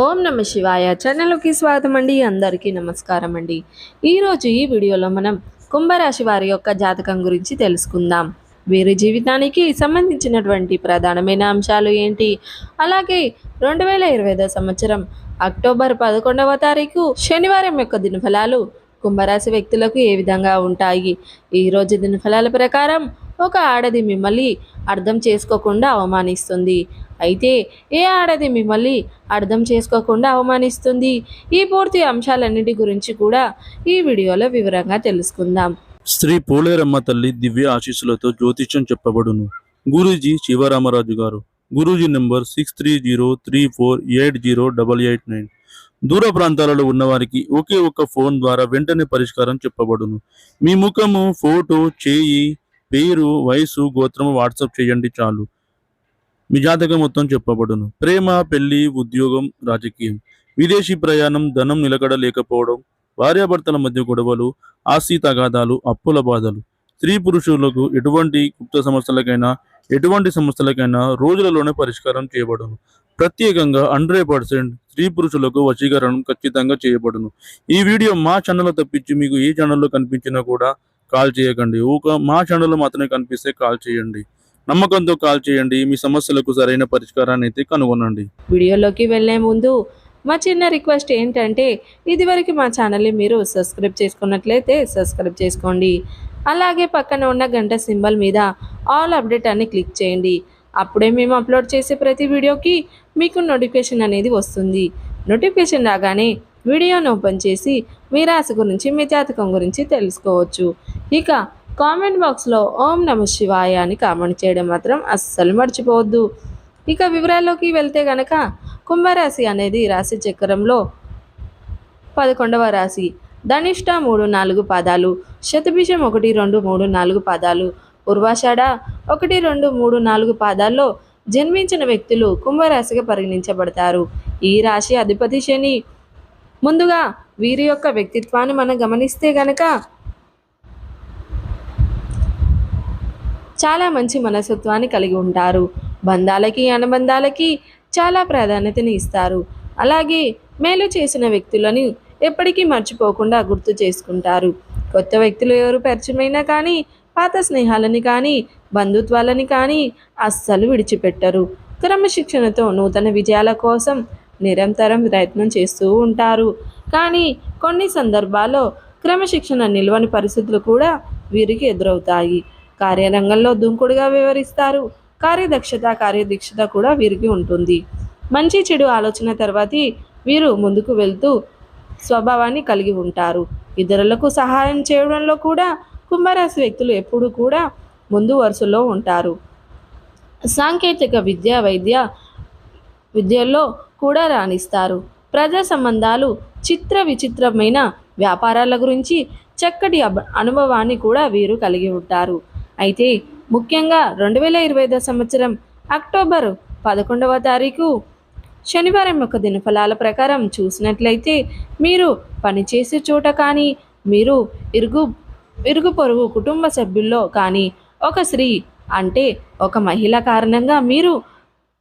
ఓం నమ శివాయ. ఛానల్కి స్వాగతం అండి. అందరికీ నమస్కారం అండి. ఈరోజు ఈ వీడియోలో మనం కుంభరాశి వారి యొక్క జాతకం గురించి తెలుసుకుందాం. వీరి జీవితానికి సంబంధించినటువంటి ప్రధానమైన అంశాలు ఏంటి? అలాగే రెండు వేల ఇరవై సంవత్సరం అక్టోబర్ పదకొండవ తారీఖు శనివారం యొక్క దినఫలాలు కుంభరాశి వ్యక్తులకు ఏ విధంగా ఉంటాయి? ఈరోజు దినఫలాల ప్రకారం ఒక ఆడది మిమ్మల్ని అర్థం చేసుకోకుండా అవమానిస్తుంది. అయితే ఏ ఆడది మిమ్మల్ని అర్థం చేసుకోకుండా అవమానిస్తుంది? ఈ పూర్తి అంశాలన్నిటి గురించి కూడా ఈ వీడియోలో వివరంగా తెలుసుకుందాం. శ్రీ పోలేరమ్మ తల్లి దివ్య ఆశీస్సులతో జ్యోతిష్యం చెప్పబడును. గురూజీ శివరామరాజు గారు. Guruji number six three zero three four eight zero double eight nine దూర ప్రాంతాలలో ఉన్నవారికి ఒకే ఒక్క ఫోన్ ద్వారా వెంటనే పరిష్కారం చెప్పబడును. మీ ముఖము ఫోటో చేయి పేరు వయసు గోత్రము వాట్సాప్ చేయండి చాలు. మీ జాతకం మొత్తం చెప్పబడును. ప్రేమ పెళ్ళి ఉద్యోగం రాజకీయం. విదేశీ ప్రయాణం ధనం నిలకడ లేకపోవడం భార్యాభర్తల మధ్య గొడవలు ఆస్తి తగాదాలు అప్పుల బాధలు. స్త్రీ పురుషులకు ఎటువంటి గుప్త సమస్యలకైనా ఎటువంటి సమస్యలకైనా రోజులలోనే పరిష్కారం చేయబడును. ప్రత్యేకంగా హండ్రెడ్ పర్సెంట్ స్త్రీ పురుషులకు వశీకరణం ఖచ్చితంగా చేయబడును. ఈ వీడియో మా ఛానల్లో తప్పించి మీకు ఏ ఛానల్లో కనిపించినా కూడా కాల్ చేయకండి. ఊక మా ఛానల్లో మాత్రమే కనిపిస్తే కాల్ చేయండి. నమ్మకంతో కాల్ చేయండి. మీ సమస్యలకు సరైన పరిష్కారాన్ని అయితే కనుగొనండి. వీడియోలోకి వెళ్ళే ముందు మా చిన్న రిక్వెస్ట్ ఏంటంటే ఇదివరకు మా ఛానల్ని మీరు సబ్స్క్రైబ్ చేసుకున్నట్లయితే సబ్స్క్రైబ్ చేసుకోండి. అలాగే పక్కన ఉన్న గంట సింబల్ మీద ఆల్ అప్డేట్ అని క్లిక్ చేయండి. అప్పుడే మేము అప్లోడ్ చేసే ప్రతి వీడియోకి మీకు నోటిఫికేషన్ అనేది వస్తుంది. నోటిఫికేషన్ రాగానే వీడియోను ఓపెన్ చేసి మీ రాశి గురించి మీ జాతకం గురించి తెలుసుకోవచ్చు. ఇక కామెంట్ బాక్స్లో ఓం నమ శివాయ అని కామెంట్ చేయడం మాత్రం అస్సలు మర్చిపోవద్దు. ఇక వివరాల్లోకి వెళ్తే గనక కుంభరాశి అనేది రాశి చక్రంలో పదకొండవ రాశి. ధనిష్ట మూడు నాలుగు పాదాలు శతభిషం ఒకటి రెండు మూడు నాలుగు పాదాలు ఉర్వాషాఢ ఒకటి రెండు మూడు నాలుగు పాదాల్లో జన్మించిన వ్యక్తులు కుంభరాశిగా పరిగణించబడతారు. ఈ రాశి అధిపతి శని. ముందుగా వీరి యొక్క వ్యక్తిత్వాన్ని మనం గమనిస్తే గనక చాలా మంచి మనస్తత్వాన్ని కలిగి ఉంటారు. బంధాలకి అనుబంధాలకి చాలా ప్రాధాన్యతని ఇస్తారు. అలాగే మేలు చేసిన వ్యక్తులను ఎప్పటికీ మర్చిపోకుండా గుర్తు చేసుకుంటారు. కొత్త వ్యక్తులు ఎవరు పరిచయమైనా కానీ పాత స్నేహాలని కానీ బంధుత్వాలని కానీ అస్సలు విడిచిపెట్టరు. క్రమశిక్షణతో నూతన విజయాల కోసం నిరంతరం ప్రయత్నం చేస్తూ ఉంటారు. కానీ కొన్ని సందర్భాల్లో క్రమశిక్షణ నిల్వని పరిస్థితులు కూడా వీరికి ఎదురవుతాయి. కార్యరంగంలో దుంకుడుగా వివరిస్తారు. కార్యదక్షత కార్యదీక్షత కూడా వీరికి ఉంటుంది. మంచి చెడు ఆలోచన తర్వాతి వీరు ముందుకు వెళ్తూ స్వభావాన్ని కలిగి ఉంటారు. ఇతరులకు సహాయం చేయడంలో కూడా కుంభరాశి వ్యక్తులు ఎప్పుడూ కూడా ముందు వరుసలో ఉంటారు. సాంకేతిక విద్య వైద్య విద్యల్లో కూడా రాణిస్తారు. ప్రజా సంబంధాలు చిత్ర విచిత్రమైన వ్యాపారాల గురించి చక్కటి అబ అనుభవాన్ని కూడా వీరు కలిగి ఉంటారు. అయితే ముఖ్యంగా రెండు వేల ఇరవై ఐదో సంవత్సరం అక్టోబర్ పదకొండవ తారీఖు శనివారం యొక్క దినఫలాల ప్రకారం చూసినట్లయితే మీరు పనిచేసే చోట కానీ మీరు ఇరుగు ఇరుగు పొరుగు కుటుంబ సభ్యుల్లో కానీ ఒక స్త్రీ అంటే ఒక మహిళ కారణంగా మీరు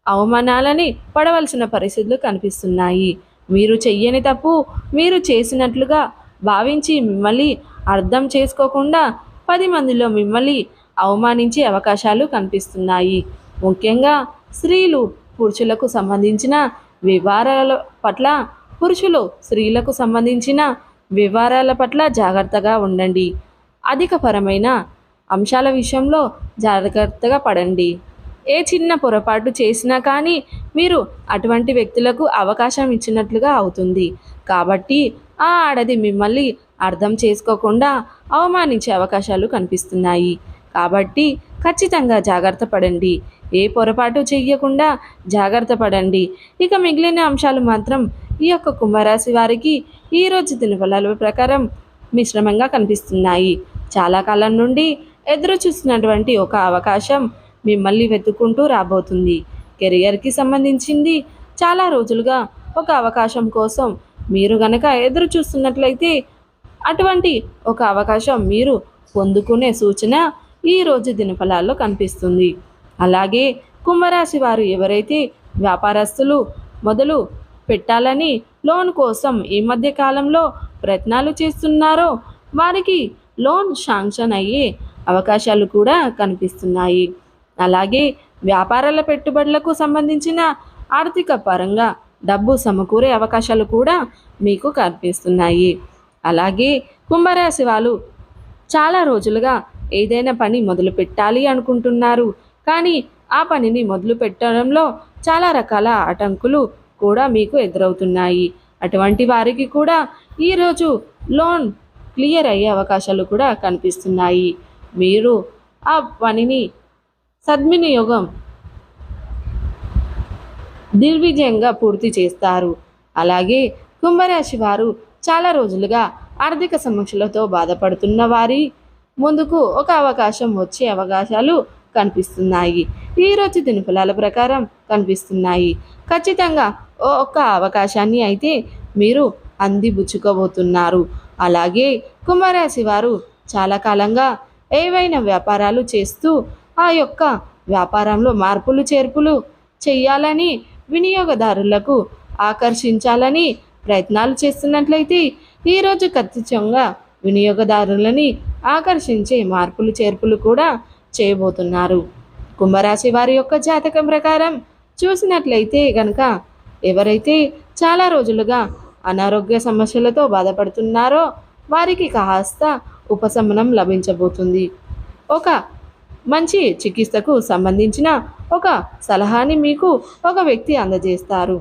అవమానాలని పడవలసిన పరిస్థితులు కనిపిస్తున్నాయి. మీరు చెయ్యని తప్పు మీరు చేసినట్లుగా భావించి మిమ్మల్ని అర్థం చేసుకోకుండా పది మందిలో మిమ్మల్ని అవమానించే అవకాశాలు కనిపిస్తున్నాయి. ముఖ్యంగా స్త్రీలు పురుషులకు సంబంధించిన వివరాల పట్ల పురుషులు స్త్రీలకు సంబంధించిన వివరాల పట్ల జాగ్రత్తగా ఉండండి. అధికపరమైన అంశాల విషయంలో జాగ్రత్తగా పడండి. ఏ చిన్న పొరపాటు చేసినా కానీ మీరు అటువంటి వ్యక్తులకు అవకాశం ఇచ్చినట్లుగా అవుతుంది. కాబట్టి ఆ ఆడది మిమ్మల్ని అర్థం చేసుకోకుండా అవమానించే అవకాశాలు కనిపిస్తున్నాయి. కాబట్టి ఖచ్చితంగా జాగ్రత్త పడండి. ఏ పొరపాటు చెయ్యకుండా జాగ్రత్త పడండి. ఇక మిగిలిన అంశాలు మాత్రం ఈ యొక్క కుంభరాశి వారికి ఈరోజు దినఫలాల ప్రకారం మిశ్రమంగా కనిపిస్తున్నాయి. చాలా కాలం నుండి ఎదురు చూస్తున్నటువంటి ఒక అవకాశం మిమ్మల్ని వెతుక్కుంటూ రాబోతుంది. కెరియర్కి సంబంధించింది చాలా రోజులుగా ఒక అవకాశం కోసం మీరు గనక ఎదురు చూస్తున్నట్లయితే అటువంటి ఒక అవకాశం మీరు పొందుకునే సూచన ఈ రోజు దినఫలాల్లో కనిపిస్తుంది. అలాగే కుంభరాశి వారు ఎవరైతే వ్యాపారస్తులు మొదలు పెట్టాలని లోన్ కోసం ఈ మధ్య కాలంలో ప్రయత్నాలు చేస్తున్నారో వారికి లోన్ శాంక్షన్ అయ్యే అవకాశాలు కూడా కనిపిస్తున్నాయి. అలాగే వ్యాపారాల పెట్టుబడులకు సంబంధించిన ఆర్థిక పరంగా డబ్బు సమకూరే అవకాశాలు కూడా మీకు కనిపిస్తున్నాయి. అలాగే కుంభరాశి వాళ్ళు చాలా రోజులుగా ఏదైనా పని మొదలు పెట్టాలి అనుకుంటున్నారు. కానీ ఆ పనిని మొదలు పెట్టడంలో చాలా రకాల ఆటంకులు కూడా మీకు ఎదురవుతున్నాయి. అటువంటి వారికి కూడా ఈరోజు లోన్ క్లియర్ అయ్యే అవకాశాలు కూడా కనిపిస్తున్నాయి. మీరు ఆ పనిని సద్వినియోగం దిర్విజయంగా పూర్తి చేస్తారు. అలాగే కుంభరాశి వారు చాలా రోజులుగా ఆర్థిక సమస్యలతో బాధపడుతున్న వారి ముందుకు ఒక అవకాశం వచ్చే అవకాశాలు కనిపిస్తున్నాయి. ఈరోజు రోజు దినఫలాల ప్రకారం కనిపిస్తున్నాయి. ఖచ్చితంగా ఒక ఒక్క అవకాశాన్ని అయితే మీరు అందిబుచ్చుకోబోతున్నారు అలాగే కుంభరాశి వారు చాలా కాలంగా ఏవైనా వ్యాపారాలు చేస్తూ ఆ యొక్క వ్యాపారంలో మార్పులు చేర్పులు చేయాలని వినియోగదారులకు ఆకర్షించాలని ప్రయత్నాలు చేస్తున్నట్లయితే ఈరోజు ఖచ్చితంగా వినియోగదారులని ఆకర్షించే మార్పులు చేర్పులు కూడా చేయబోతున్నారు. కుంభరాశి వారి యొక్క జాతకం ప్రకారం చూసినట్లయితే కనుక ఎవరైతే చాలా రోజులుగా అనారోగ్య సమస్యలతో బాధపడుతున్నారో వారికి కాస్త ఉపశమనం లభించబోతుంది. ఒక మంచి చికిత్సకు సంబంధించిన ఒక సలహాని మీకు ఒక వ్యక్తి అందజేస్తారు.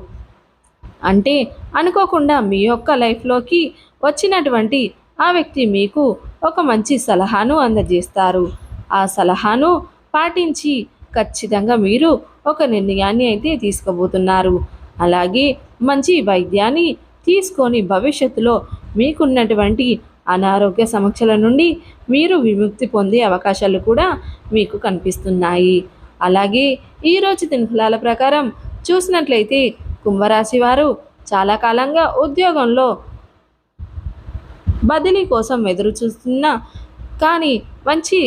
అంటే అనుకోకుండా మీ యొక్క లైఫ్లోకి వచ్చినటువంటి ఆ వ్యక్తి మీకు ఒక మంచి సలహాను అందజేస్తారు. ఆ సలహాను పాటించి ఖచ్చితంగా మీరు ఒక నిర్ణయాన్ని అయితే తీసుకోబోతున్నారు. అలాగే మంచి వైద్యాన్ని తీసుకొని భవిష్యత్తులో మీకున్నటువంటి అనారోగ్య సమస్యల నుండి మీరు విముక్తి పొందే అవకాశాలు కూడా మీకు కనిపిస్తున్నాయి. అలాగే ఈరోజు దినఫలాల ప్రకారం చూసినట్లయితే కుంభరాశి వారు చాలా కాలంగా ఉద్యోగంలో బదిలీ కోసం ఎదురు చూస్తున్న కానీ మంచి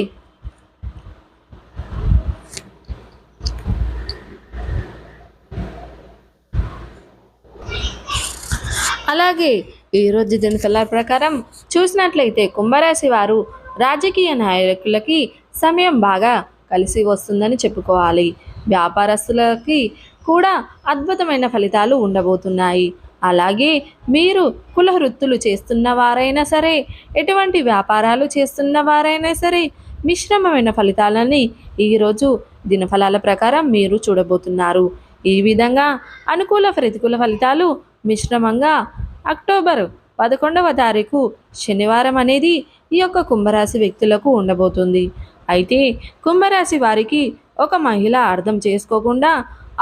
అలాగే ఈరోజు దినఫల ప్రకారం చూసినట్లయితే కుంభరాశి వారు రాజకీయ నాయకులకి సమయం బాగా కలిసి వస్తుందని చెప్పుకోవాలి. వ్యాపారస్తులకి కూడా అద్భుతమైన ఫలితాలు ఉండబోతున్నాయి. అలాగే మీరు కుల వృత్తులు చేస్తున్న వారైనా సరే ఎటువంటి వ్యాపారాలు చేస్తున్న వారైనా సరే మిశ్రమమైన ఫలితాలని ఈరోజు దినఫలాల ప్రకారం మీరు చూడబోతున్నారు. ఈ విధంగా అనుకూల ప్రతికూల ఫలితాలు మిశ్రమంగా అక్టోబర్ పదకొండవ తారీఖు శనివారం అనేది ఈ యొక్క కుంభరాశి వ్యక్తులకు ఉండబోతుంది. అయితే కుంభరాశి వారికి ఒక మహిళ అర్థం చేసుకోకుండా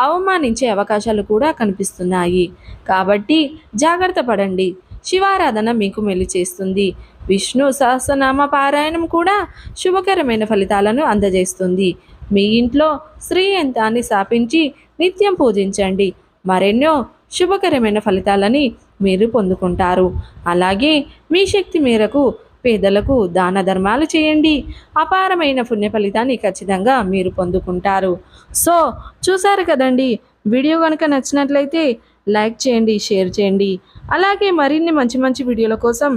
అవమానించే అవకాశాలు కూడా కనిపిస్తున్నాయి. కాబట్టి జాగ్రత్త పడండి. శివారాధన మీకు మెలి చేస్తుంది. విష్ణు సహస్రనామ పారాయణం కూడా శుభకరమైన ఫలితాలను అందజేస్తుంది. మీ ఇంట్లో శ్రీ యంత్రాన్ని స్థాపించి నిత్యం పూజించండి. మరెన్నో శుభకరమైన ఫలితాలని మీరు పొందుకుంటారు. అలాగే మీ శక్తి మేరకు పేదలకు దాన ధర్మాలు చేయండి. అపారమైన పుణ్య ఫలితాన్ని ఖచ్చితంగా మీరు పొందుకుంటారు. సో చూసారు కదండి? వీడియో కనుక నచ్చినట్లయితే లైక్ చేయండి షేర్ చేయండి. అలాగే మరిన్ని మంచి మంచి వీడియోల కోసం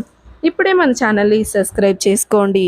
ఇప్పుడే మన ఛానల్ని సబ్స్క్రైబ్ చేసుకోండి.